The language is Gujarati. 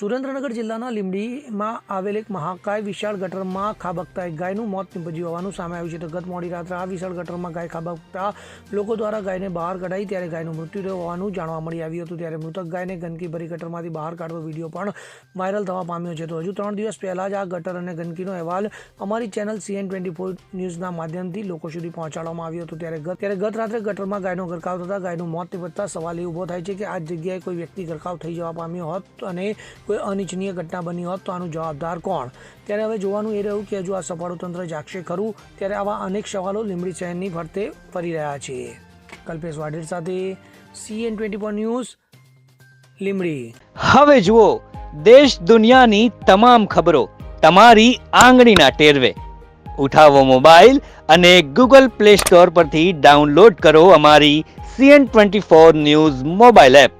સુરેન્દ્રનગર જિલ્લાના લીંબડીમાં આવેલ એક મહાકાય વિશાળ ગટરમાં ખાબકતા એક ગાયનું મોત નિપજ્યું હોવાનું સામે આવ્યું છે. તો ગત મોડી રાત્રે આ વિશાળ ગટરમાં ગાય ખાબકતા લોકો દ્વારા ગાયને બહાર કઢાઈ ત્યારે ગાયનું મૃત્યુ થયું હોવાનું જાણવા મળી આવ્યું હતું. ત્યારે મૃતક ગાયને ગંદકી ભરી ગટરમાંથી બહાર કાઢતો વીડિયો પણ વાયરલ થવા પામ્યો છે. તો હજુ ત્રણ દિવસ પહેલાં જ આ ગટર અને ગંદકીનો અહેવાલ અમારી ચેનલ સીએન ટ્વેન્ટી ફોર ન્યૂઝના માધ્યમથી લોકો સુધી પહોંચાડવામાં આવ્યો હતો. ત્યારે ત્યારે ગત રાત્રે ગટરમાં ગાયનો ગરકાવ થતાં ગાયનું મોત નિપજતા સવાલ એ ઊભો થાય છે કે આ જગ્યાએ કોઈ વ્યક્તિ ગરકાવ થઈ જવા પામ્યો હોત અને કોઈ અનિચ્છનીય ઘટના બની હોત તો આનું જવાબદાર કોણ? ત્યારે હવે જોવાનું એ રહ્યું કે હજુ આ સફાળું તંત્ર જાગશે ખરું? ત્યારે આવા અનેક સવાલો લીંબડી શહેરની ફરતે ફરી રહ્યા છે. કલ્પેશ વાઢેર સાથે CN twenty four news, Limbdi. હવે જુઓ, દેશ દુનિયાની તમામ ખબરો તમારી આંગળીના ટેરવે. ઉઠાવો મોબાઈલ અને ગૂગલ પ્લે સ્ટોર પરથી ડાઉનલોડ કરો અમારી CN twenty four news mobile app.